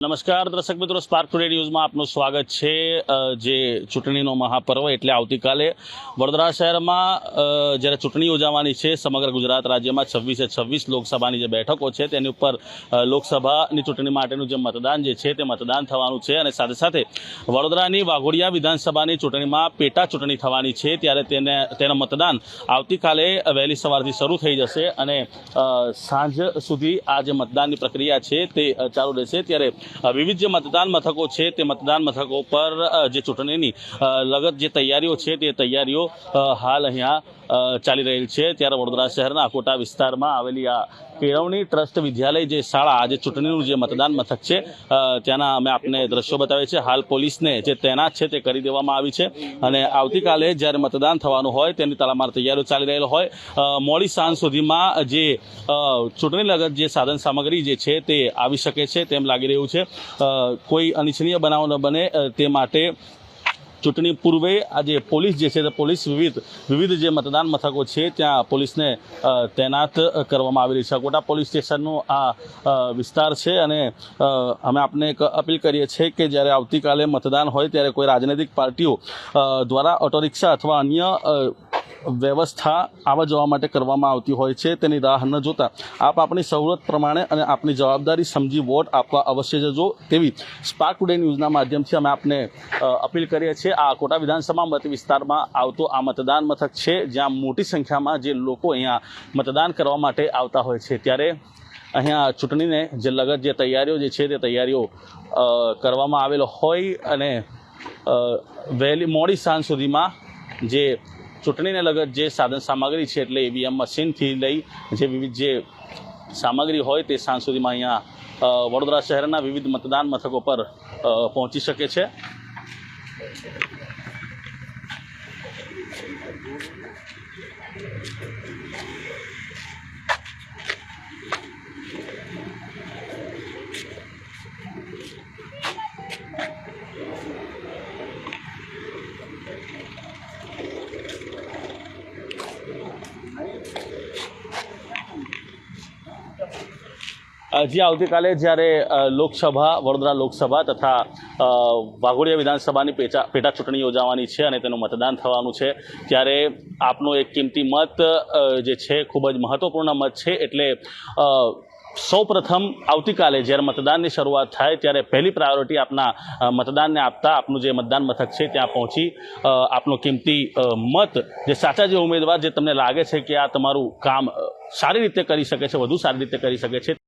નમસ્કાર દર્શક મિત્રો સ્પાર્ક ટુડે ન્યૂઝમાં આપનું સ્વાગત છે. જે ચૂંટણીનો મહાપર્વ એટલે આવતીકાલે વડોદરા શહેરમાં જ્યારે ચૂંટણી યોજાવાની છે, સમગ્ર ગુજરાત રાજ્યમાં છવ્વીસે છવ્વીસ લોકસભાની જે બેઠકો છે, તેની ઉપર લોકસભાની ચૂંટણી માટેનું જે મતદાન જે છે, તે મતદાન થવાનું છે. અને સાથે સાથે વડોદરાની વાઘોડિયા વિધાનસભાની ચૂંટણીમાં પેટા ચૂંટણી થવાની છે, ત્યારે તેને, તેનું મતદાન આવતીકાલે વહેલી સવારથી શરૂ થઈ જશે. અને સાંજ સુધી આ જે મતદાનની પ્રક્રિયા છે, તે ચાલુ રહેશે. ત્યારે વિવિધ જે મતદાન મથકો છે તે મતદાન મથકો પર જે ચૂંટણીની લગત જે તૈયારીઓ છે તે તૈયારીઓ હાલ અહીંયા ચાલી રહેલ છે. ત્યારે વડોદરા શહેરના અકોટા વિસ્તારમાં આવેલી આ કેળવણી ટ્રસ્ટ વિદ્યાલય જે શાળા આજે ચૂંટણીનું જે મતદાન મથક છે ત્યાંના અમે આપને દ્રશ્યો બતાવીએ છીએ. હાલ પોલીસને જે તૈનાત છે તે કરી દેવામાં આવી છે અને આવતીકાલે જ્યારે મતદાન થવાનું હોય તેની તડામાર તૈયારીઓ ચાલી રહેલ હોય. મોડી સાંજ સુધીમાં જે ચૂંટણી લગત જે સાધન સામગ્રી જે છે તે આવી શકે છે તેમ લાગી રહ્યું છે. કોઈ અનિચ્છનીય બનાવ ન બને તે માટે ચૂંટણી પૂર્વે આજે પોલીસ જે છે તે પોલીસ વિવિધ વિવિધ જે મતદાન મથકો છે, ત્યાં પોલીસને તૈનાત કરવામાં આવેલી છે. અકોટા પોલીસ સ્ટેશનનો આ વિસ્તાર છે અને અમે આપને એક અપીલ કરીએ છીએ કે જ્યારે આવતીકાલે મતદાન હોય ત્યારે કોઈ રાજનૈતિક પાર્ટીઓ દ્વારા ઓટો રિક્ષા અથવા અન્ય વ્યવસ્થા આવવા જવા માટે કરવામાં આવતી હોય છે, તેની રાહ ન જોતા. આપ આપણી સવલત પ્રમાણે અને આપની જવાબદારી સમજી વોટ આપવા અવશ્ય જજો, તેવી સ્પાર્ક ટુડે ન્યૂઝના માધ્યમથી અમે આપને અપીલ કરીએ છીએ. આ કોટા વિધાનસભા મત વિસ્તારમાં આવતો આ મતદાન મથક છે, જ્યાં મોટી સંખ્યામાં જે લોકો અહીંયા મતદાન કરવા માટે આવતા હોય છે. ત્યારે અહીંયા ચૂંટણીને જે લગત, જે તૈયારીઓ જે છે, તે તૈયારીઓ કરવામાં આવેલો હોય અને વહેલી, મોડી સાંજ સુધીમાં જે ચૂંટણીને લગત જે સાધન સામગ્રી છે એટલે ઈવીએમ મશીનથી લઈ જે વિવિધ જે સામગ્રી હોય તે સાંજ સુધીમાં અહીંયા વડોદરા શહેરના વિવિધ મતદાન મથકો પર પહોંચી શકે છે. જે, આવતીકાલે જ્યારે લોકસભા, વડોદરા લોકસભા તથા વાઘોડિયા વિધાનસભાની પેટા પેટા ચૂંટણી યોજાવાની છે અને તેનું મતદાન થવાનું છે, ત્યારે આપનો એક કિંમતી મત જે છે, ખૂબ જ મહત્ત્વપૂર્ણ મત છે, એટલે અ, સૌ પ્રથમ આવતીકાલે જ્યારે મતદાનની શરૂઆત થાય ત્યારે પહેલી પ્રાયોરિટી આપના મતદાનને આપતા આપનું જે મતદાન મથક છે ત્યાં પહોંચી આપનો કિંમતી મત જે સાચા જે ઉમેદવાર જે તમને લાગે છે કે આ તમારું કામ સારી રીતે કરી શકે છે વધુ સારી રીતે કરી શકે છે